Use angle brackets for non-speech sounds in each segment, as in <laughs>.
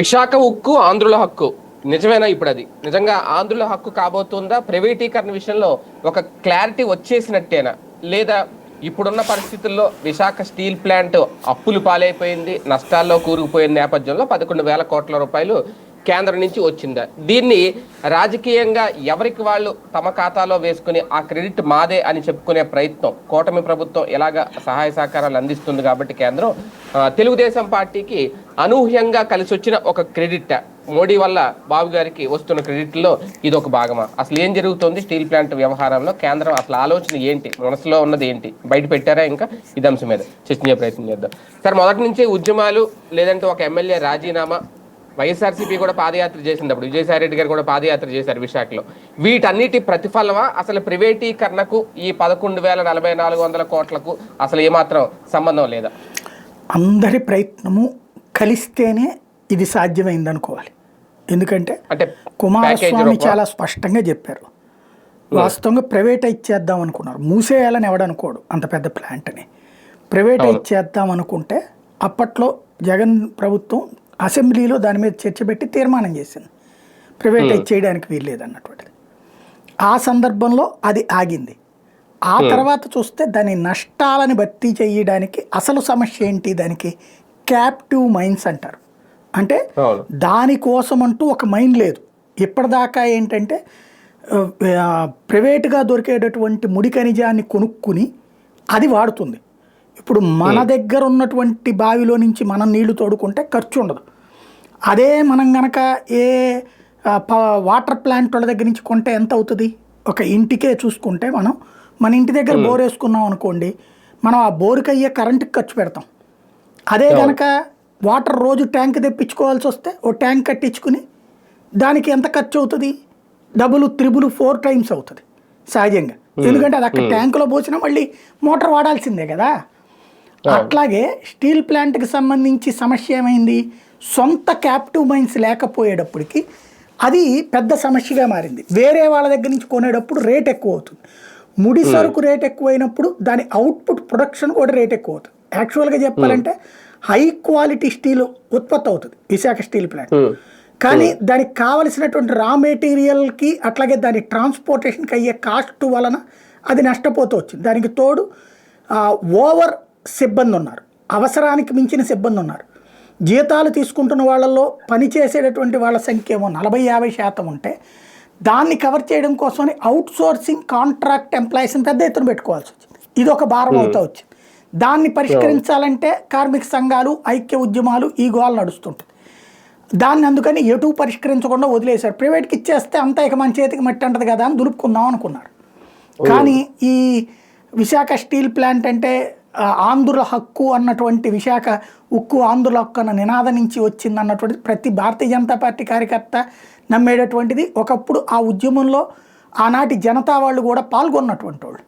విశాఖ ఉక్కు ఆంధ్రుల హక్కు. నిజమేనా ఇప్పుడు అది నిజంగా ఆంధ్రుల హక్కు కాబోతుందా? ప్రైవేటీకరణ విషయంలో ఒక క్లారిటీ వచ్చేసినట్టేనా? లేదా ఇప్పుడున్న పరిస్థితుల్లో విశాఖ స్టీల్ ప్లాంట్ అప్పులు పాలైపోయింది నష్టాల్లో కూరుకుపోయిన నేపథ్యంలో పదకొండు వేల కోట్ల రూపాయలు కేంద్రం నుంచి వచ్చిందా. దీన్ని రాజకీయంగా ఎవరికి వాళ్ళు తమ ఖాతాలో వేసుకుని ఆ క్రెడిట్ మాదే అని చెప్పుకునే ప్రయత్నం కూటమి ప్రభుత్వం ఎలాగ సహాయ సహకారాలు అందిస్తుంది కాబట్టి కేంద్రం తెలుగుదేశం పార్టీకి అనూహ్యంగా కలిసి వచ్చిన ఒక క్రెడిట్. మోడీ వల్ల బాబు గారికి వస్తున్న క్రెడిట్లో ఇది ఒక భాగమా? అసలు ఏం జరుగుతుంది స్టీల్ ప్లాంట్ వ్యవహారంలో? కేంద్రం అసలు ఆలోచన ఏంటి? మనసులో ఉన్నది ఏంటి? బయట పెట్టారా ఇంకా? ఇది అంశం మీద చర్చించే ప్రయత్నం చేద్దాం. సార్ మొదటి నుంచి ఉద్యమాలు లేదంటే ఒక ఎమ్మెల్యే రాజీనామా వైఎస్ఆర్సీపీ కూడా పాదయాత్ర చేసినప్పుడు విజయసాయి రెడ్డి గారు కూడా పాదయాత్ర చేశారు విశాఖలో. వీటన్నిటి ప్రతిఫలమా? అసలు ప్రైవేటీకరణకు ఈ పదకొండు వేల నలభై నాలుగు వందల కోట్లకు అసలు ఏమాత్రం సంబంధం లేదా? అందరి ప్రయత్నము కలిస్తేనే ఇది సాధ్యమైంది అనుకోవాలి ఎందుకంటే అంటే కుమారస్వామి చాలా స్పష్టంగా చెప్పారు. వాస్తవంగా ప్రైవేటైజ్ చేద్దాం అనుకున్నారు. మూసేయాలని ఎవడనుకోడు అంత పెద్ద ప్లాంట్ని. ప్రైవేటైజ్ చేద్దాం అనుకుంటే అప్పట్లో జగన్ ప్రభుత్వం అసెంబ్లీలో దాని మీద చర్చ పెట్టి తీర్మానం చేసింది. ప్రైవేటైజ్ చేయడానికి వీల్లేదు అన్నటువంటిది ఆ సందర్భంలో అది ఆగింది. ఆ తర్వాత చూస్తే దాని నష్టాలని భర్తీ చేయడానికి అసలు సమస్య ఏంటి? దానికి క్యాప్టివ్ మైన్స్ అంటారు. అంటే దానికోసం అంటూ ఒక మైండ్ లేదు. ఇప్పటిదాకా ఏంటంటే ప్రైవేటుగా దొరికేటటువంటి ముడి ఖనిజాన్ని కొనుక్కుని అది వాడుతుంది. ఇప్పుడు మన దగ్గర ఉన్నటువంటి బావిలో నుంచి మనం నీళ్ళు తోడుకుంటే ఖర్చు ఉండదు. అదే మనం గనక ఏ వాటర్ ప్లాంట్ వాళ్ళ దగ్గర నుంచి కొంటే ఎంత అవుతుంది? ఒక ఇంటికే చూసుకుంటే మనం మన ఇంటి దగ్గర బోర్ వేసుకున్నాం అనుకోండి మనం ఆ బోరుకి అయ్యే కరెంటుకి ఖర్చు పెడతాం. అదే కనుక వాటర్ రోజు ట్యాంక్ తెప్పించుకోవాల్సి వస్తే ఓ ట్యాంక్ కట్టించుకుని దానికి ఎంత ఖర్చు అవుతుంది? డబుల్ త్రిబుల్ ఫోర్ టైమ్స్ అవుతుంది సహజంగా. ఎందుకంటే అది అక్కడ ట్యాంకులో పోసినా మళ్ళీ మోటార్ వాడాల్సిందే కదా. అట్లాగే స్టీల్ ప్లాంట్కి సంబంధించి సమస్య ఏమైంది? సొంత క్యాప్టివ్ మైన్స్ లేకపోయేటప్పటికి అది పెద్ద సమస్యగా మారింది. వేరే వాళ్ళ దగ్గర నుంచి కొనేటప్పుడు రేట్ ఎక్కువ అవుతుంది. ముడి సరుకు రేట్ ఎక్కువైనప్పుడు దాని అవుట్పుట్ ప్రొడక్షన్ కూడా రేట్ ఎక్కువ అవుతుంది. యాక్చువల్గా చెప్పాలంటే హై క్వాలిటీ స్టీల్ ఉత్పత్తి అవుతుంది విశాఖ స్టీల్ ప్లాంట్ ఉమ్. కానీ దానికి కావలసినటువంటి రా మెటీరియల్కి అట్లాగే దాని ట్రాన్స్పోర్టేషన్కి అయ్యే కాస్ట్ వలన అది నష్టపోతూ వచ్చింది. దానికి తోడు ఓవర్ సిబ్బంది ఉన్నారు. అవసరానికి మించిన సిబ్బంది ఉన్నారు. జీతాలు తీసుకుంటున్న వాళ్ళల్లో పనిచేసేటటువంటి వాళ్ళ సంఖ్య ఏమో నలభై యాభై శాతం ఉంటే దాన్ని కవర్ చేయడం కోసమని అవుట్ సోర్సింగ్ కాంట్రాక్ట్ ఎంప్లాయీస్ని పెద్ద ఎత్తున పెట్టుకోవాల్సి వచ్చింది. ఇది ఒక భారం అవుతా వచ్చింది. దాన్ని పరిష్కరించాలంటే కార్మిక సంఘాలు ఐక్య ఉద్యమాలు ఈ గోలు నడుస్తుంటుంది దాన్ని అందుకని ఎటు పరిష్కరించకుండా వదిలేశారు. ప్రైవేట్కి ఇచ్చేస్తే అంతా ఇక మన చేతికి మట్టి అంటది కదా అని దులుపుకుందాం అనుకున్నారు. కానీ ఈ విశాఖ స్టీల్ ప్లాంట్ అంటే ఆంధ్రుల హక్కు అన్నటువంటి విశాఖ ఉక్కు ఆంధ్రుల హక్కు అన్న నినాదం నుంచి వచ్చింది అన్నటువంటిది ప్రతి భారతీయ జనతా పార్టీ కార్యకర్త నమ్మేటటువంటిది. ఒకప్పుడు ఆ ఉద్యమంలో ఆనాటి జనతా వాళ్ళు కూడా పాల్గొన్నటువంటి వాళ్ళు.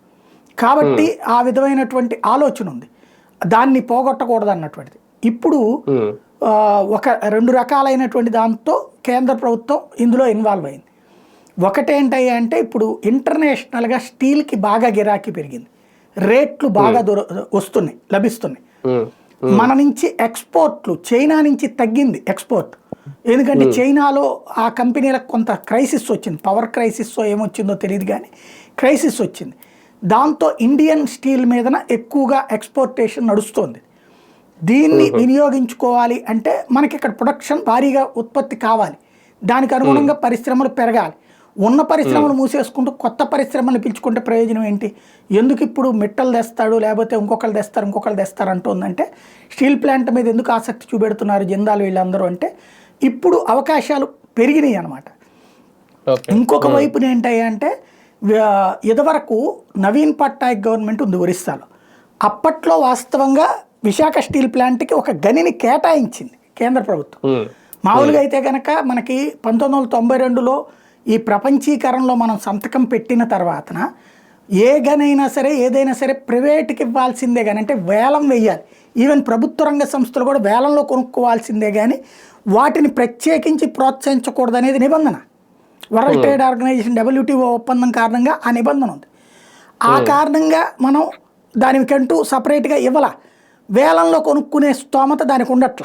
కాబట్టి ఆ విధమైనటువంటి ఆలోచన ఉంది. దాన్ని పోగొట్టకూడదు అన్నటువంటిది ఇప్పుడు ఒక రెండు రకాలైనటువంటి దాంతో కేంద్ర ప్రభుత్వం ఇందులో ఇన్వాల్వ్ అయింది. ఒకటేంటయ్యా అంటే ఇప్పుడు ఇంటర్నేషనల్గా స్టీల్కి బాగా గిరాకీ పెరిగింది. రేట్లు బాగా దొర వస్తున్నాయి లభిస్తున్నాయి. మన నుంచి ఎక్స్పోర్ట్లు చైనా నుంచి తగ్గింది ఎక్స్పోర్ట్. ఎందుకంటే చైనాలో ఆ కంపెనీలకు కొంత క్రైసిస్ వచ్చింది. పవర్ క్రైసిస్ ఏమొచ్చిందో తెలియదు కానీ క్రైసిస్ వచ్చింది. దాంతో ఇండియన్ స్టీల్ మీదన ఎక్కువగా ఎక్స్పోర్టేషన్ నడుస్తోంది. దీన్ని వినియోగించుకోవాలి అంటే మనకి ఇక్కడ ప్రొడక్షన్ భారీగా ఉత్పత్తి కావాలి. దానికి అనుగుణంగా పరిశ్రమలు పెరగాలి. ఉన్న పరిశ్రమలు మూసేసుకుంటూ కొత్త పరిశ్రమలు పిలుచుకుంటే ప్రయోజనం ఏంటి? ఎందుకు ఇప్పుడు మిట్టలు తెస్తాడు లేకపోతే ఇంకొకరు తెస్తారు ఇంకొకరు తెస్తారు అంటుందంటే స్టీల్ ప్లాంట్ మీద ఎందుకు ఆసక్తి చూపెడుతున్నారు జిందాల్ వీళ్ళందరూ అంటే ఇప్పుడు అవకాశాలు పెరిగినాయి అన్నమాట. ఓకే. ఇంకొక వైపున ఏంటయ్యా అంటే ఇదివరకు నవీన్ పట్నాయక్ గవర్నమెంట్ ఉంది ఒరిస్సాలో. అప్పట్లో వాస్తవంగా విశాఖ స్టీల్ ప్లాంట్కి ఒక గనిని కేటాయించింది కేంద్ర ప్రభుత్వం. మామూలుగా అయితే కనుక మనకి పంతొమ్మిది వందల తొంభై రెండులో ఈ ప్రపంచీకరణలో మనం సంతకం పెట్టిన తర్వాతన ఏ గనైనా సరే ఏదైనా సరే ప్రైవేట్కి ఇవ్వాల్సిందే కానీ అంటే వేలం వేయాలి ఈవెన్ ప్రభుత్వ రంగ సంస్థలు కూడా వేలంలో కొనుక్కోవాల్సిందే కానీ వాటిని ప్రత్యేకించి ప్రోత్సహించకూడదు అనేది నిబంధన వరల్డ్ ట్రేడ్ ఆర్గనైజేషన్ డబ్ల్యూటీఓ ఒప్పందం కారణంగా ఆ నిబంధన ఉంది. ఆ కారణంగా మనం దానికంటూ సపరేట్గా ఇవ్వాల. వేలంలో కొనుక్కునే స్తోమత దానికి ఉండట్ల.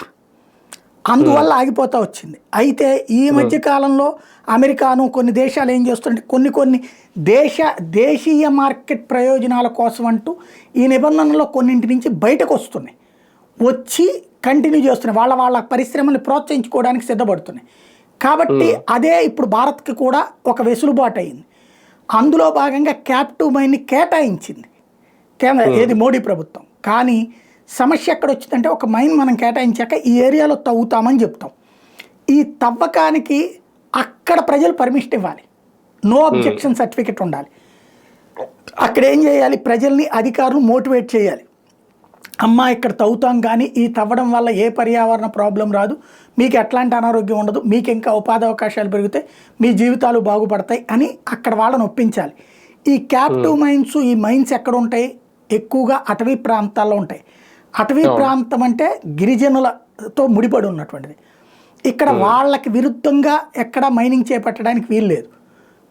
అందువల్ల ఆగిపోతా వచ్చింది. అయితే ఈ మధ్య కాలంలో అమెరికాను కొన్ని దేశాలు ఏం చేస్తుంటే కొన్ని కొన్ని దేశ దేశీయ మార్కెట్ ప్రయోజనాల కోసం అంటూ ఈ నిబంధనలో కొన్నింటి నుంచి బయటకు వస్తున్నాయి. వచ్చి కంటిన్యూ చేస్తున్నాయి. వాళ్ళ వాళ్ళ పరిశ్రమని ప్రోత్సహించుకోవడానికి సిద్ధపడుతున్నాయి. కాబట్టి అదే ఇప్పుడు భారత్కి కూడా ఒక వెసులుబాటు అయింది. అందులో భాగంగా క్యాప్టివ్ మైన్ని కేటాయించింది. కేంద్ర ఏది? మోడీ ప్రభుత్వం. కానీ సమస్య ఎక్కడ వచ్చిందంటే ఒక మైన్ మనం కేటాయించాక ఈ ఏరియాలో తవ్వుతామని చెప్తాం. ఈ తవ్వకానికి అక్కడ ప్రజలు పర్మిషన్ ఇవ్వాలి. నో అబ్జెక్షన్ సర్టిఫికెట్ ఉండాలి. అక్కడ ఏం చేయాలి? ప్రజల్ని అధికారులు మోటివేట్ చేయాలి. అమ్మా ఇక్కడ తవ్వుతాం కానీ ఈ తవ్వడం వల్ల ఏ పర్యావరణ ప్రాబ్లం రాదు. మీకు ఎట్లాంటి అనారోగ్యం ఉండదు. మీకు ఇంకా ఉపాధి అవకాశాలు పెరుగుతాయి. మీ జీవితాలు బాగుపడతాయి అని అక్కడ వాళ్ళని ఒప్పించాలి. ఈ క్యాప్టివ్ మైన్స్ ఈ మైన్స్ ఎక్కడ ఉంటాయి ఎక్కువగా అటవీ ప్రాంతాల్లో ఉంటాయి. అటవీ ప్రాంతం అంటే గిరిజనులతో ముడిపడి ఉన్నటువంటిది. ఇక్కడ వాళ్ళకి విరుద్ధంగా ఎక్కడ మైనింగ్ చేపట్టడానికి వీలు లేదు.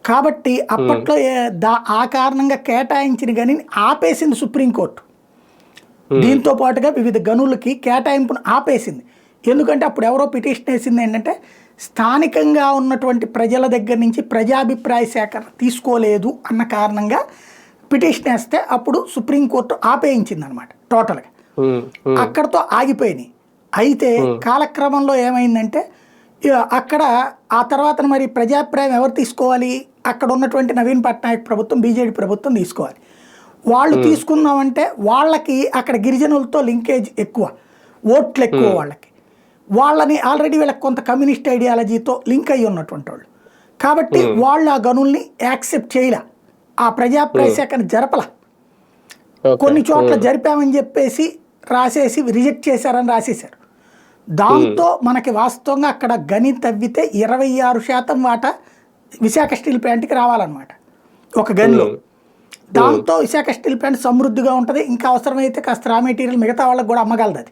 కాబట్టి అప్పట్లో దా ఆ కారణంగా కేటాయించిన గని ఆపేసింది సుప్రీంకోర్టు. దీంతో పాటుగా వివిధ గనులకి కేటాయింపును ఆపేసింది. ఎందుకంటే అప్పుడు ఎవరో పిటిషన్ వేసింది ఏంటంటే స్థానికంగా ఉన్నటువంటి ప్రజల దగ్గర నుంచి ప్రజాభిప్రాయ సేకరణ తీసుకోలేదు అన్న కారణంగా పిటిషన్ వేస్తే అప్పుడు సుప్రీంకోర్టు ఆపేయించింది అనమాట టోటల్గా. అక్కడతో ఆగిపోయినాయి. అయితే కాలక్రమంలో ఏమైందంటే అక్కడ ఆ తర్వాత మరి ప్రజాభిప్రాయం ఎవరు తీసుకోవాలి? అక్కడ ఉన్నటువంటి నవీన్ పట్నాయక్ ప్రభుత్వం బీజేపీ ప్రభుత్వం తీసుకోవాలి. వాళ్ళు తీసుకుందామంటే వాళ్ళకి అక్కడ గిరిజనులతో లింకేజ్ ఎక్కువ ఓట్లు ఎక్కువ వాళ్ళకి. వాళ్ళని ఆల్రెడీ వీళ్ళకి కొంత కమ్యూనిస్ట్ ఐడియాలజీతో లింక్ అయ్యి ఉన్నటువంటి వాళ్ళు. కాబట్టి వాళ్ళు ఆ గనుల్ని యాక్సెప్ట్ చేయలే. ఆ ప్రజాభిప్రాయ సేకరణ జరపల. కొన్ని చోట్ల జరిపామని చెప్పేసి రాసేసి రిజెక్ట్ చేశారని రాసేశారు. దాంతో మనకి వాస్తవంగా అక్కడ గని తవ్వితే ఇరవై ఆరు శాతం వాటా విశాఖ స్టీల్ ప్లాంట్కి రావాలన్నమాట. ఒక గనిలో. దాంతో విశాఖ స్టీల్ ప్లాంట్ సమృద్ధిగా ఉంటుంది. ఇంకా అవసరమైతే కాస్త రా మెటీరియల్ మిగతా వాళ్ళకి కూడా అమ్మగలదు అది.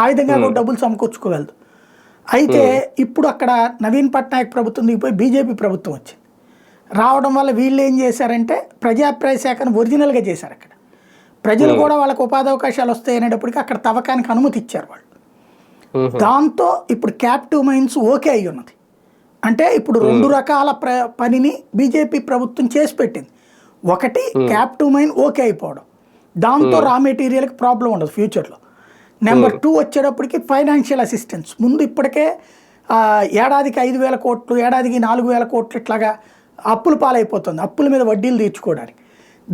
ఆ విధంగా కూడా డబ్బులు సమకూర్చుకోగలదు. అయితే ఇప్పుడు అక్కడ నవీన్ పట్నాయక్ ప్రభుత్వం దిగిపోయి బీజేపీ ప్రభుత్వం వచ్చింది. రావడం వల్ల వీళ్ళు ఏం చేశారంటే ప్రజాభిప్రాయ సేకరణ ఒరిజినల్గా చేశారు అక్కడ. ప్రజలు కూడా వాళ్ళకి ఉపాధి అవకాశాలు వస్తాయి అనేటప్పటికి అక్కడ తవ్వకానికి అనుమతి ఇచ్చారు వాళ్ళు దాంతో ఇప్పుడు క్యాప్టివ్ మైన్స్ ఓకే అయి ఉన్నది. అంటే ఇప్పుడు రెండు రకాల ప్ర పనిని బీజేపీ ప్రభుత్వం చేసి పెట్టింది. ఒకటి క్యాప్టివ్ మైన్ ఓకే అయిపోవడం. దాంతో రా మెటీరియల్కి ప్రాబ్లం ఉండదు ఫ్యూచర్లో. నెంబర్ టూ వచ్చేటప్పటికి ఫైనాన్షియల్ అసిస్టెన్స్. ముందు ఇప్పటికే ఏడాదికి ఐదు వేల కోట్లు ఏడాదికి నాలుగు వేల కోట్లు ఇట్లాగా అప్పుల పాలైపోతుంది. అప్పుల మీద వడ్డీలు తీర్చుకోవడానికి.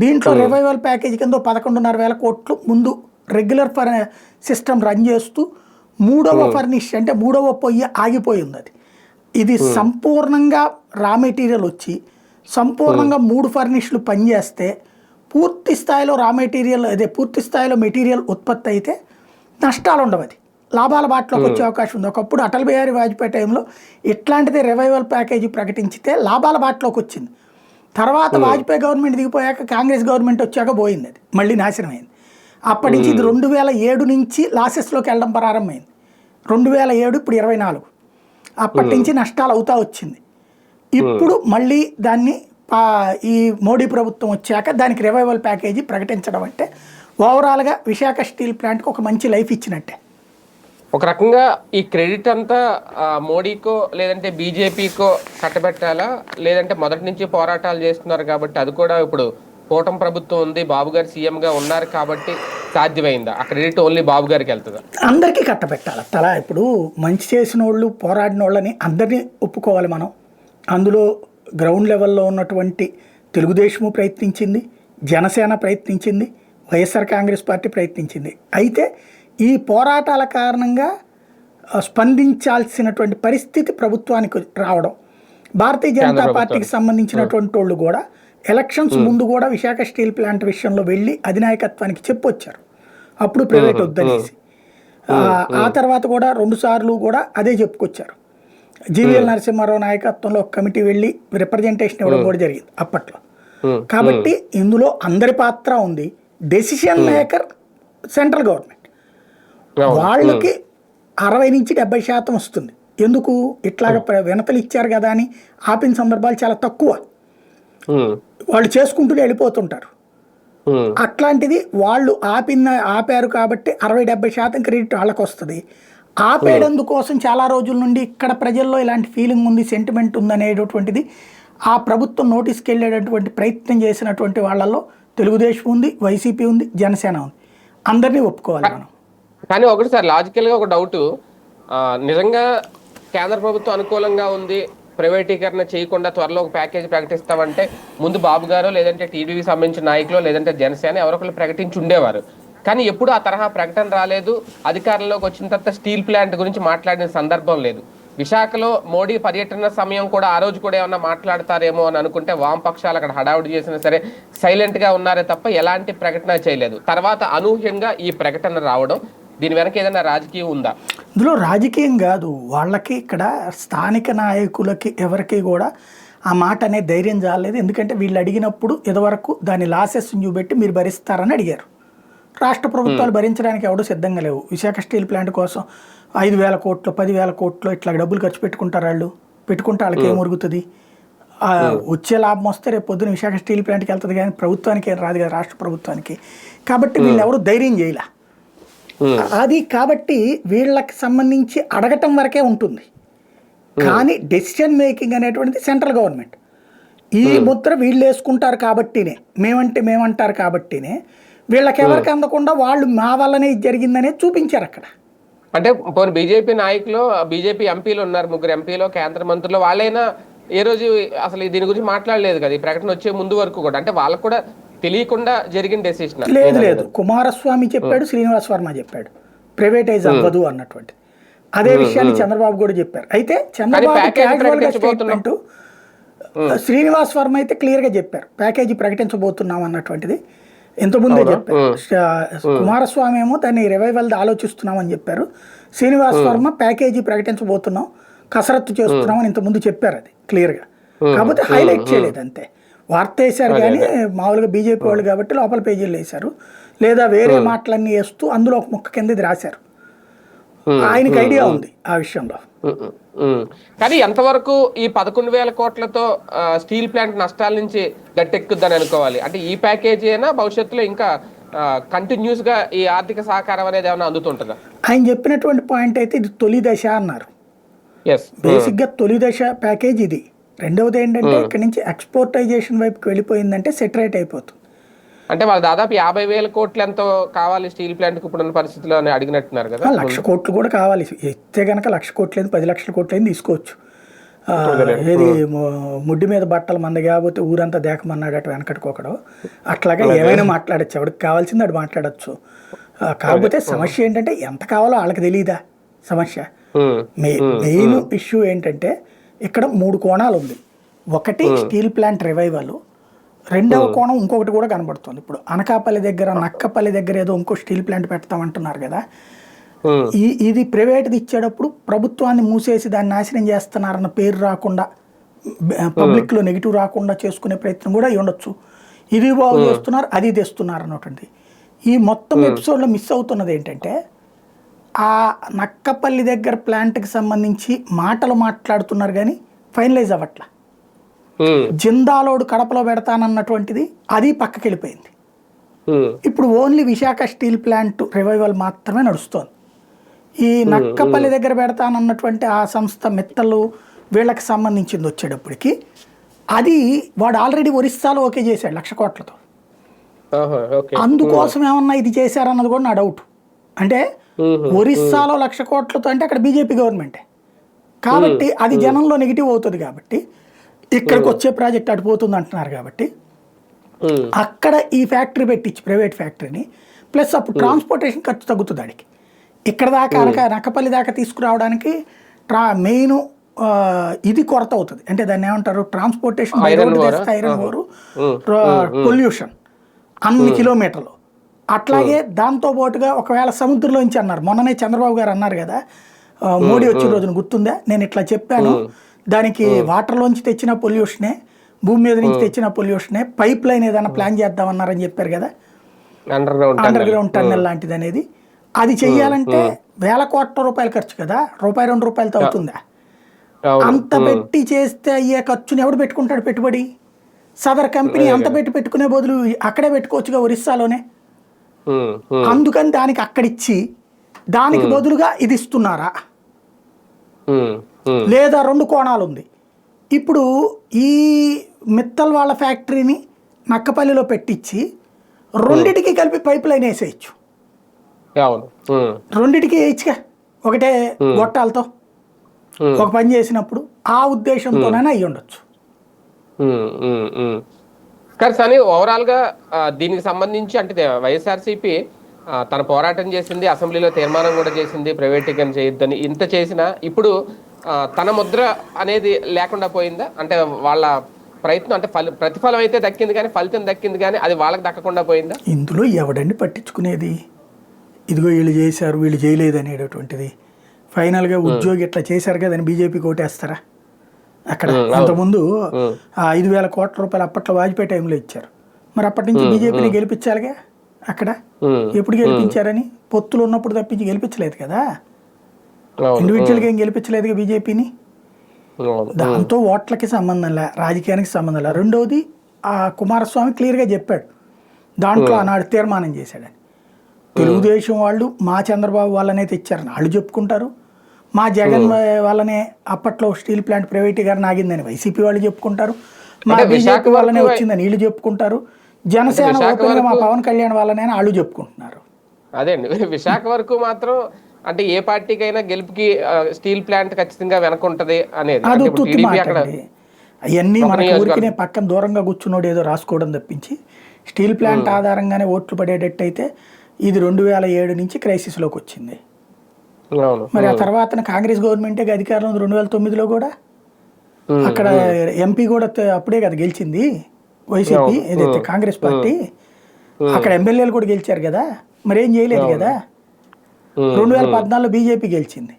దీంట్లో రివైవల్ ప్యాకేజ్ కింద పదకొండున్నర వేల కోట్లు ముందు రెగ్యులర్ ఫర్ సిస్టమ్ రన్ చేస్తూ మూడవ ఫర్నిష్ అంటే మూడవ పొయ్యి ఆగిపోయి ఉంది అది ఇది సంపూర్ణంగా రా మెటీరియల్ వచ్చి సంపూర్ణంగా మూడు ఫర్నిష్లు పనిచేస్తే పూర్తి స్థాయిలో రా మెటీరియల్ అదే పూర్తి స్థాయిలో మెటీరియల్ ఉత్పత్తి అయితే నష్టాలు ఉండవు అది లాభాల బాటలోకి వచ్చే అవకాశం ఉంది. ఒకప్పుడు అటల్ బిహారీ వాజ్పేయి టైంలో ఇట్లాంటిది రివైవల్ ప్యాకేజీ ప్రకటించితే లాభాల బాటలోకి వచ్చింది. తర్వాత వాజ్పేయి గవర్నమెంట్ దిగిపోయాక కాంగ్రెస్ గవర్నమెంట్ వచ్చాక పోయింది అది. మళ్ళీ నాశనం అయింది అప్పటి నుంచి ఇది రెండు వేల ఏడు నుంచి లాసెస్లోకి వెళ్ళడం ప్రారంభమైంది. రెండు వేల ఏడు ఇప్పుడు ఇరవై నాలుగు. అప్పటి నుంచి నష్టాలు అవుతా వచ్చింది. ఇప్పుడు మళ్ళీ దాన్ని పా- ఈ మోడీ ప్రభుత్వం వచ్చాక దానికి రివైవల్ ప్యాకేజీ ప్రకటించడం అంటే ఓవరాల్గా విశాఖ స్టీల్ ప్లాంట్కి ఒక మంచి లైఫ్ ఇచ్చినట్టే. ఒక రకంగా ఈ క్రెడిట్ అంతా మోడీకో లేదంటే బీజేపీకో కట్టబెట్టాలా? లేదంటే మొదటి నుంచి పోరాటాలు చేస్తున్నారు కాబట్టి అది కూడా ఇప్పుడు కూటమి ప్రభుత్వం ఉంది బాబు గారు సీఎం గా ఉన్నారు కాబట్టి సాధ్యమైందా? ఆ క్రెడిట్ ఓన్లీ బాబు గారికి వెళ్తుందా? అందరికీ కట్టబెట్టాలి? తలా ఇప్పుడు మంచి చేసిన వాళ్ళు పోరాడిన వాళ్ళని అందరినీ ఒప్పుకోవాలి మనం. అందులో గ్రౌండ్ లెవెల్లో ఉన్నటువంటి తెలుగుదేశము ప్రయత్నించింది జనసేన ప్రయత్నించింది వైఎస్ఆర్ కాంగ్రెస్ పార్టీ ప్రయత్నించింది. అయితే ఈ పోరాటాల కారణంగా స్పందించాల్సినటువంటి పరిస్థితి ప్రభుత్వానికి రావడం. భారతీయ జనతా పార్టీకి సంబంధించినటువంటి వాళ్ళు కూడా ఎలక్షన్స్ ముందు కూడా విశాఖ స్టీల్ ప్లాంట్ విషయంలో వెళ్ళి అధినాయకత్వానికి చెప్పొచ్చారు. అప్పుడు ప్రైవేట్ వద్దనేసి. ఆ, తర్వాత కూడా రెండు సార్లు కూడా అదే చెప్పుకొచ్చారు. జీవీఎల్ నరసింహారావు నాయకత్వంలో ఒక కమిటీ వెళ్ళి రిప్రజెంటేషన్ ఇవ్వడం కూడా జరిగింది అప్పట్లో. కాబట్టి ఇందులో అందరి పాత్ర ఉంది. Decision maker central government. వాళ్ళకి అరవై నుంచి డెబ్బై శాతం వస్తుంది. ఎందుకు? ఇట్లాగ వినతలు ఇచ్చారు కదా అని ఆపిన సందర్భాలు చాలా తక్కువ. వాళ్ళు చేసుకుంటూనే వెళ్ళిపోతుంటారు. అట్లాంటిది వాళ్ళు ఆపిన ఆపారు కాబట్టి అరవై డెబ్బై శాతం క్రెడిట్ వాళ్ళకి వస్తుంది. ఆపేయడందుకోసం చాలా రోజుల నుండి ఇక్కడ ప్రజల్లో ఇలాంటి ఫీలింగ్ ఉంది సెంటిమెంట్ ఉంది అనేటటువంటిది ఆ ప్రభుత్వం నోటీస్కి వెళ్ళేటటువంటి ప్రయత్నం చేసినటువంటి వాళ్ళల్లో తెలుగుదేశం ఉంది వైసీపీ ఉంది జనసేన ఉంది. అందరినీ ఒప్పుకోవాలి మనం. కానీ ఒకటి సార్ లాజికల్గా ఒక డౌట్. నిజంగా కేంద్ర ప్రభుత్వం అనుకూలంగా ఉంది ప్రైవేటీకరణ చేయకుండా త్వరలో ఒక ప్యాకేజ్ ప్రకటిస్తామంటే ముందు బాబు గారు లేదంటే టీడీపీ సంబంధించిన నాయకులు లేదంటే జనసేన ఎవరొకరు ప్రకటించి ఉండేవారు. కానీ ఎప్పుడు ఆ తరహా ప్రకటన రాలేదు. అధికారంలోకి వచ్చిన తర్వాత స్టీల్ ప్లాంట్ గురించి మాట్లాడిన సందర్భం లేదు. విశాఖలో మోడీ పర్యటన సమయం కూడా ఆ రోజు కూడా ఏమన్నా మాట్లాడతారేమో అని అనుకుంటే వామపక్షాలు అక్కడ హడావుడి చేసినా సరే సైలెంట్గా ఉన్నారే తప్ప ఎలాంటి ప్రకటన చేయలేదు. తర్వాత అనూహ్యంగా ఈ ప్రకటన రావడం దీని వెనక ఏదైనా రాజకీయం ఉందా? ఇందులో రాజకీయం కాదు. వాళ్ళకి ఇక్కడ స్థానిక నాయకులకి ఎవరికి కూడా ఆ మాట అనే ధైర్యం చాలేదు ఎందుకంటే వీళ్ళు అడిగినప్పుడు ఇదివరకు దాని లాసెస్ చూపెట్టి మీరు భరిస్తారని అడిగారు. రాష్ట్ర ప్రభుత్వాలు భరించడానికి ఎవడూ సిద్ధంగా లేవు. విశాఖ స్టీల్ ప్లాంట్ కోసం ఐదు వేల కోట్లు పదివేల కోట్లు ఇట్లా డబ్బులు ఖర్చు పెట్టుకుంటారు వాళ్ళు. పెట్టుకుంటే వాళ్ళకి ఏం మురుగుతుంది ఆ, వచ్చే లాభం వస్తే రేపు పొద్దున విశాఖ స్టీల్ ప్లాంట్కి వెళ్తుంది కానీ ప్రభుత్వానికి ఏం రాదు కదా రాష్ట్ర ప్రభుత్వానికి. కాబట్టి వీళ్ళు ఎవరు ధైర్యం చేయలే. అది కాబట్టి వీళ్ళకి సంబంధించి అడగటం వరకే ఉంటుంది. కానీ డెసిషన్ మేకింగ్ అనేటువంటిది సెంట్రల్ గవర్నమెంట్ ఈ ముద్ర వీళ్ళు వేసుకుంటారు కాబట్టినే మేమంటే మేమంటారు కాబట్టినే వీళ్ళకి ఎవరికి అందకుండా వాళ్ళు మా వల్లనే ఇది జరిగిందనేది చూపించారు అక్కడ. అంటే పోనీ బీజేపీ నాయకులు బీజేపీ ఎంపీలు ఉన్నారు ముగ్గురు ఎంపీలు కేంద్ర మంత్రులు వాళ్ళైనా ఏ రోజు అసలు దీని గురించి మాట్లాడలేదు కదా ఈ ప్రకటన వచ్చే ముందు వరకు కూడా. అంటే వాళ్ళకు కూడా తెలియకుండా జరిగిన డెసిషన్ లేదు లేదు కుమారస్వామి చెప్పాడు శ్రీనివాస్ వర్మ చెప్పాడు. ప్రైవేటైజ్ అవ్వదు అన్నటువంటి. అదే విషయాన్ని చంద్రబాబు కూడా చెప్పారు. అయితే చంద్రబాబు శ్రీనివాస్ వర్మ అయితే క్లియర్గా చెప్పారు. ప్యాకేజీ ప్రకటించబోతున్నాం అన్నటువంటిది. ఇంతకుముందే చెప్పారు. శ- కుమారస్వామి ఏమో దాన్ని రివైవల్ ఆలోచిస్తున్నాం అని చెప్పారు. శ్రీనివాస్ వర్మ ప్యాకేజీ ప్రకటించబోతున్నాం. కసరత్తు చేస్తున్నాం అని ఇంతకుముందు చెప్పారు అది క్లియర్గా. కాకపోతే హైలైట్ చేయలేదు అంతే. వార్త వేశారు కానీ మామూలుగా బీజేపీ వాళ్ళు కాబట్టి లోపల పేజీలు వేశారు. లేదా వేరే మాటలన్నీ వేస్తూ అందులో ఒక ముక్క కింద ఇది రాశారు. ఆయనకి ఐడియా ఉంది ఆ విషయంలో. కానీ ఎంతవరకు ఈ పదకొండు వేల కోట్లతో స్టీల్ ప్లాంట్ నష్టాల నుంచి గట్టెక్కుద్దని అనుకోవాలి. అంటే ఈ ప్యాకేజీ అయినా భవిష్యత్తులో ఇంకా కంటిన్యూస్గా ఈ ఆర్థిక సహకారం అనేది ఏమైనా అందుతుంటుందా? ఆయన చెప్పినటువంటి పాయింట్ అయితే ఇది తొలి దశ అన్నారు. ఎస్ బేసిక్గా తొలి దశ ప్యాకేజ్ ఇది. రెండవది ఏంటంటే ఇక్కడ నుంచి ఎక్స్పోర్టైజేషన్ వైపుకి వెళ్ళిపోయిందంటే సెటరేట్ అయిపోతుంది. అంటే వాళ్ళు దాదాపు యాభై వేల కోట్లు ఎంతో కావాలి స్టీల్ ప్లాంట్కి ఇప్పుడున్న పరిస్థితిలో అని అడిగినట్టున్నారు కదా. లక్ష కోట్లు కూడా కావాలి. ఇస్తే కనుక లక్ష కోట్లేదు పది లక్షల కోట్లేదు తీసుకోవచ్చు. ఏది ముడ్డి మీద బట్టలు మంద కాకపోతే ఊరంతా దేకమన్నాడట వెనకట్టుకోకడు అట్లాగా ఏమైనా మాట్లాడచ్చు ఎవరికి కావాల్సింది అటు మాట్లాడచ్చు. కాకపోతే సమస్య ఏంటంటే ఎంత కావాలో వాళ్ళకి తెలియదా సమస్య. మెయిన్ ఇష్యూ ఏంటంటే ఇక్కడ మూడు కోణాలు ఉంది. ఒకటి స్టీల్ ప్లాంట్ రివైవల్ రెండవ కోణం ఇంకొకటి కూడా కనబడుతుంది. ఇప్పుడు అనకాపల్లి దగ్గర నక్కపల్లి దగ్గర ఏదో ఇంకో స్టీల్ ప్లాంట్ పెడతామంటున్నారు కదా. ఈ ఇది ప్రైవేట్ది ఇచ్చేటప్పుడు ప్రభుత్వాన్ని మూసేసి దాన్ని నాశనం చేస్తున్నారన్న పేరు రాకుండా పబ్లిక్లో నెగిటివ్ రాకుండా చేసుకునే ప్రయత్నం కూడా ఉండొచ్చు. ఇది బాగు చేస్తున్నారు అది తెస్తున్నారు అన్నటువంటి ఈ మొత్తం ఎపిసోడ్లో మిస్ అవుతున్నది ఏంటంటే ఆ నక్కపల్లి దగ్గర ప్లాంట్కి సంబంధించి మాటలు మాట్లాడుతున్నారు కానీ ఫైనలైజ్ అవ్వట్ల. జిందాలోడు కడపలో పెడతానన్నటువంటిది అది పక్కకి వెళ్ళిపోయింది ఇప్పుడు only Visakha steel plant revival మాత్రమే నడుస్తోంది. ఈ నక్కపల్లి దగ్గర పెడతానన్నటువంటి ఆ సంస్థ మెత్తలు వీళ్ళకి సంబంధించింది వచ్చేటప్పటికి అది వాడు ఆల్రెడీ ఒరిస్సాలో ఓకే చేశాడు లక్ష కోట్లతో. అందుకోసం ఏమన్నా ఇది చేశారన్నది కూడా నా డౌట్. అంటే ఒరిస్సాలో లక్ష కోట్లతో అంటే అక్కడ బీజేపీ గవర్నమెంటే. కాబట్టి అది జనంలో నెగిటివ్ అవుతుంది కాబట్టి ఇక్కడికి వచ్చే ప్రాజెక్ట్ అటు పోతుంది అంటున్నారు కాబట్టి అక్కడ ఈ ఫ్యాక్టరీ పెట్టించి ప్రైవేట్ ఫ్యాక్టరీని ప్లస్ అప్పుడు ట్రాన్స్పోర్టేషన్ ఖర్చు తగ్గుతుంది ఆడికి. ఇక్కడ దాకా అనక నక్కపల్లి దాకా తీసుకురావడానికి ట్రా మెయిన్ ఇది కొరత అవుతుంది. అంటే దాన్ని ఏమంటారు? ట్రాన్స్పోర్టేషన్ ఐరన్ ఓరు పొల్యూషన్ అన్ని కిలోమీటర్లు అట్లాగే దాంతో పాటుగా ఒకవేళ సముద్రంలోంచి అన్నారు. మొన్ననే చంద్రబాబు గారు అన్నారు కదా మోడీ వచ్చిన రోజున గుర్తుందా? నేను ఇట్లా చెప్పాను. దానికి వాటర్లోంచి తెచ్చిన పొల్యూషనే భూమి మీద నుంచి తెచ్చిన పొల్యూషనే పైప్ లైన్ ఏదైనా ప్లాన్ చేద్దామన్నారని చెప్పారు కదా? అండర్ గ్రౌండ్ టన్నెల్ లాంటిది అనేది అది చెయ్యాలంటే వేల కోట్ల రూపాయలు ఖర్చు కదా? రూపాయి రెండు రూపాయలతో అవుతుందా? అంత పెట్టి చేస్తే అయ్యే ఖర్చుని ఎవడు పెట్టుకుంటాడు పెట్టుబడి? సదర్ కంపెనీ అంత పెట్టి పెట్టుకునే బదులు అక్కడే పెట్టుకోవచ్చుగా ఒరిస్సాలోనే? అందుకని దానికి అక్కడిచ్చి దానికి బదులుగా ఇది ఇస్తున్నారా? లేదా రెండు కోణాలు ఉంది ఇప్పుడు ఈ మిత్తల్ వాళ్ళ ఫ్యాక్టరీని నక్కపల్లిలో పెట్టించి రెండిటికి కలిపి పైప్ లైన్ వేసేయచ్చు. రెండిటికి వేయచ్చుగా. ఒకటే గొట్టాలతో. ఒక పని చేసినప్పుడు ఆ ఉద్దేశంతోనైనా అయ్యి ఉండొచ్చు. కానీ సని ఓవరాల్గా ఆ, దీనికి సంబంధించి అంటే వైఎస్ఆర్సీపీ తన పోరాటం చేసింది అసెంబ్లీలో తీర్మానం కూడా చేసింది ప్రైవేటీకరణ చేయొద్దని. ఇంత చేసినా ఇప్పుడు తన ముద్ర అనేది లేకుండా పోయిందా? అంటే వాళ్ళ ప్రయత్నం అంటే ఫలి ప్రతిఫలం అయితే దక్కింది కానీ ఫలితం దక్కింది కానీ అది వాళ్ళకి దక్కకుండా పోయిందా? ఇందులో ఎవడండి పట్టించుకునేది? ఇదిగో వీళ్ళు చేశారు వీళ్ళు చేయలేదు అనేటటువంటిది. ఫైనల్గా ఉద్యోగి ఇట్లా చేశారు కదని బీజేపీకి ఓటేస్తారా అక్కడ అంతకుముందు ఆ ఐదు వేల కోట్ల రూపాయలు అప్పట్లో వాజ్పేయి టైంలో ఇచ్చారు. మరి అప్పటి నుంచి బీజేపీని గెలిపించాలిగా అక్కడ? ఎప్పుడు గెలిపించారని? పొత్తులు ఉన్నప్పుడు తప్పించి గెలిపించలేదు కదా? ఇండివిజువల్గా ఏం గెలిపించలేదుగా బీజేపీని? దాంతో ఓట్లకి సంబంధం లే రాజకీయానికి సంబంధం లే. రెండవది ఆ కుమారస్వామి క్లియర్గా చెప్పాడు. దాంట్లో ఆనాడు తీర్మానం చేశాడని. తెలుగుదేశం వాళ్ళు మా చంద్రబాబు వాళ్ళనే తెచ్చారని వాళ్ళు చెప్పుకుంటారు. మా జగన్ వాళ్ళనే అప్పట్లో స్టీల్ ప్లాంట్ ప్రైవేటీకరణ ఆగిందని వైసీపీ వాళ్ళు చెప్పుకుంటారు. మా బీజేపీ వాళ్ళనే వరకు- వచ్చిందని వీళ్ళు చెప్పుకుంటారు. జనసేన ఓపెన్గా మా పవన్ కళ్యాణ్ వాళ్ళనే అని వాళ్ళు చెప్పుకుంటున్నారు. అదే అండి. <laughs> విశాఖ వరకు మాత్రం అంటే ఏ పార్టీకైనా గెలుపుకి స్టీల్ ప్లాంట్ ఖచ్చితంగా వెనక ఉంటది అనేది అవన్నీ నియోజకవర్గం. ఊరికినే పక్కన దూరంగా కూర్చున్నోడు ఏదో రాసుకోవడం తప్పించి స్టీల్ ప్లాంట్ ఆధారంగానే ఓట్లు పడేటట్టు అయితే ఇది రెండు వేల ఏడు నుంచి క్రైసిస్లోకి వచ్చింది. మరి ఆ తర్వాత కాంగ్రెస్ గవర్నమెంటే అధికారంలో ఉంది రెండు వేల తొమ్మిదిలో కూడా? అక్కడ ఎంపీ కూడా అప్పుడే కదా గెలిచింది. వైసీపీ ఏదైతే కాంగ్రెస్ పార్టీ అక్కడ ఎమ్మెల్యేలు కూడా గెలిచారు కదా? మరి ఏం చేయలేదు కదా? రెండు వేల పద్నాలుగులో బీజేపీ గెలిచింది.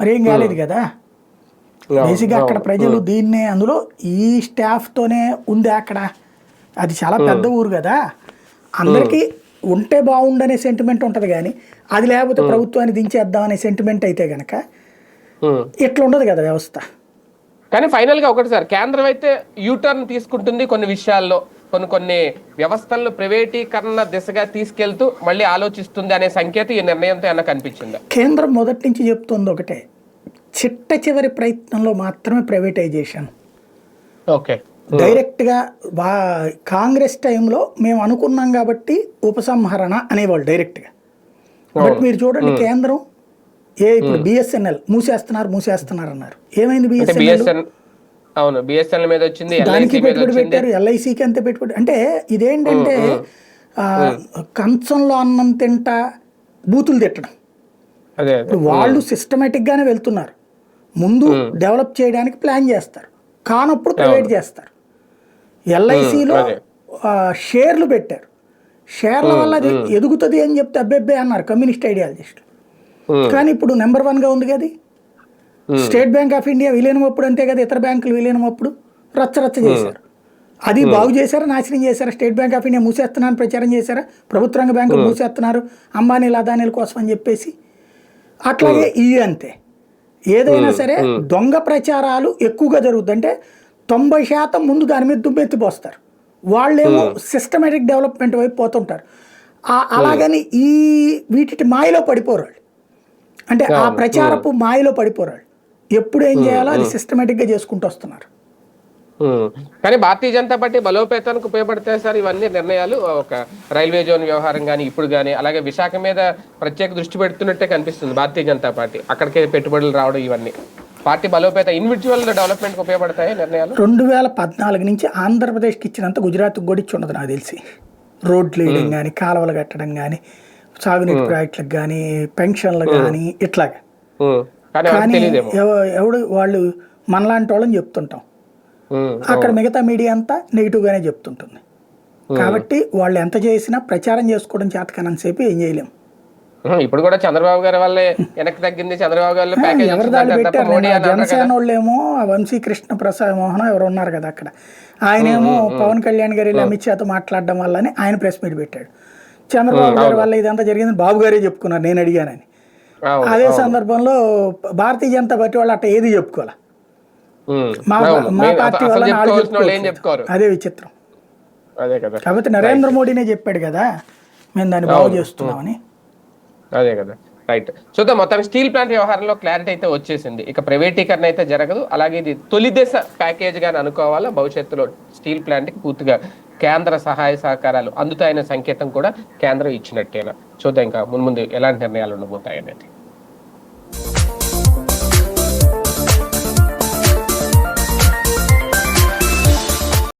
మరి ఏం కాలేదు కదా? బేసిక్గా అక్కడ ప్రజలు దీన్నే అందులో ఈ స్టాఫ్తోనే ఉంది అక్కడ. అది చాలా పెద్ద ఊరు కదా? అందరికీ ఉంటే బాగుండనే సెంటిమెంట్ ఉంటుంది కానీ అది లేకపోతే ప్రభుత్వాన్ని దించేద్దాం అనే సెంటిమెంట్ అయితే గనక. ఇట్లా ఉండదు కదా వ్యవస్థ. కానీ ఫైనల్గా ఒకటి సార్ కేంద్రం అయితే యూటర్న్ తీసుకుంటుంది కొన్ని విషయాల్లో కొన్ని కొన్ని వ్యవస్థలను ప్రైవేటీకరణ దిశగా తీసుకెళ్తూ మళ్ళీ ఆలోచిస్తుంది అనే సంకేతం ఈ నిర్ణయంతో ఏమన్నా కనిపించిందా? కేంద్రం మొదటి నుంచి చెప్తుంది ఒకటే చిట్ట చివరి ప్రయత్నంలో మాత్రమే ప్రైవేటైజేషన్ ఓకే. డైరెక్ట్గా వా కాంగ్రెస్ టైంలో మేము అనుకున్నాం కాబట్టి ఉపసంహరణ అనేవాళ్ళు డైరెక్ట్గా. బట్ మీరు చూడండి కేంద్రం ఏ ఇప్పుడు బిఎస్ఎన్ఎల్ మూసేస్తున్నారు మూసేస్తున్నారు అన్నారు. ఏమైంది బిఎస్ఎన్ఎల్? బిఎస్ఎన్ అవును బిఎస్ఎన్ మీద వచ్చింది దానికి పెట్టుబడి పెట్టారు ఎల్ఐసికి అంతే పెట్టుబడి అంటే ఇదేంటంటే కంచంలో అన్నం తింటా బూతులు తిట్టడం. ఇప్పుడు వాళ్ళు systematic గానే వెళ్తున్నారు. ముందు డెవలప్ చేయడానికి ప్లాన్ చేస్తారు. కానప్పుడు ప్రైవేట్ చేస్తారు. ఎల్ఐసిలో. షేర్లు పెట్టారు. షేర్ల వల్ల అది ఎదుగుతుంది అని చెప్తే అబ్బెబ్బే అన్నారు కమ్యూనిస్ట్ ఐడియాలజిస్టులు. ఉమ్, కానీ ఇప్పుడు నెంబర్ వన్గా ఉంది కదా. స్టేట్ బ్యాంక్ ఆఫ్ ఇండియా విలీనం అప్పుడు అంతే కదా ఇతర బ్యాంకులు విలీనం అప్పుడు రచ్చ రచ్చ చేశారు. అది బాగు చేశారా నాశనం చేశారా స్టేట్ బ్యాంక్ ఆఫ్ ఇండియా మూసేస్తున్నారని ప్రచారం చేశారా ప్రభుత్వ రంగ బ్యాంకులు మూసేస్తున్నారు అంబానీలు అదానీల కోసం అని చెప్పేసి. అట్లాగే ఇవి అంతే. ఏదైనా సరే దొంగ ప్రచారాలు ఎక్కువగా జరుగుతుంది అంటే తొంభై శాతం ముందు దాని మీద దుమ్మెత్తిపోస్తారు వాళ్ళేమో సిస్టమేటిక్ డెవలప్మెంట్ వైపు పోతుంటారు. అలాగని ఈ వీటి మాయలో పడిపోరు వాళ్ళు. అంటే ఆ ప్రచారపు మాయలో పడిపోరు వాళ్ళు. ఎప్పుడు ఏం చేయాలో అది సిస్టమేటిక్గా చేసుకుంటూ వస్తున్నారు. కానీ భారతీయ జనతా పార్టీ బలోపేతానికి ఉపయోగపడతాయి సార్ ఇవన్నీ నిర్ణయాలు? ఒక రైల్వే జోన్ వ్యవహారం కానీ ఇప్పుడు కానీ అలాగే విశాఖ మీద ప్రత్యేక దృష్టి పెడుతున్నట్టే కనిపిస్తుంది భారతీయ జనతా పార్టీ. అక్కడికే పెట్టుబడులు రావడం ఇవన్నీ. పార్టీ బలోపేత ఇండివిజువల్ డెవలప్మెంట్కి ఉపయోగపడతాయి నిర్ణయాలు? రెండు వేల పద్నాలుగు నుంచి ఆంధ్రప్రదేశ్కి ఇచ్చినంత గుజరాత్కి కూడా ఇచ్చి ఉండదు నాకు తెలిసి. రోడ్లు వేయడం కానీ కాలువలు కట్టడం కానీ సాగునీటి ప్రాజెక్టులకు కానీ పెన్షన్లు కానీ ఇట్లాగా. కానీ ఎవడు వాళ్ళు మనలాంటి వాళ్ళని చెప్తుంటాం. అక్కడ మిగతా మీడియా అంతా నెగిటివ్గానే చెప్తుంటుంది. కాబట్టి వాళ్ళు ఎంత చేసినా ప్రచారం చేసుకోవడం చేతకానంతసేపు ఏం చేయలేం. ఉమ్, ఇప్పుడు కూడా చంద్రబాబు గారి వల్లే వెనక్కి తగ్గింది. చంద్రబాబు గారి ప్యాకేజ్ జనసేన. వాళ్ళేమో వంశీ కృష్ణ ప్రసాద్ మోహన్ ఎవరు ఉన్నారు కదా అక్కడ. ఆయనేమో పవన్ కళ్యాణ్ గారి అమిత్ షాతో మాట్లాడడం వల్లనే ఆయన ప్రెస్ మీట్ పెట్టాడు. చంద్రబాబు గారి వల్ల ఇదంతా జరిగింది బాబు గారే చెప్పుకున్నారు నేను అడిగానని. అదే సందర్భంలో భారతీయ జనతా పార్టీ వాళ్ళు అట్ట ఏది చెప్పుకోవాలి. మా. మా పార్టీ వల్ల వాళ్ళు అదే విచిత్రం. కాబట్టి నరేంద్ర మోడీనే చెప్పాడు కదా మేము దాన్ని బాగు చేస్తున్నామని. అదే కదా. రైట్ చూద్దాం మొత్తం స్టీల్ ప్లాంట్ వ్యవహారంలో క్లారిటీ అయితే వచ్చేసింది. ఇక ప్రైవేటీకరణ అయితే జరగదు. అలాగే ఇది తొలి దశ ప్యాకేజ్ గాని అనుకోవాలా? భవిష్యత్తులో స్టీల్ ప్లాంట్కి పూర్తిగా కేంద్ర సహాయ సహకారాలు అందుతాయనే సంకేతం కూడా కేంద్రం ఇచ్చినట్టేనా? చూద్దాం ఇంకా మున్ముందు ఎలాంటి నిర్ణయాలు ఉండబోతాయి అనేది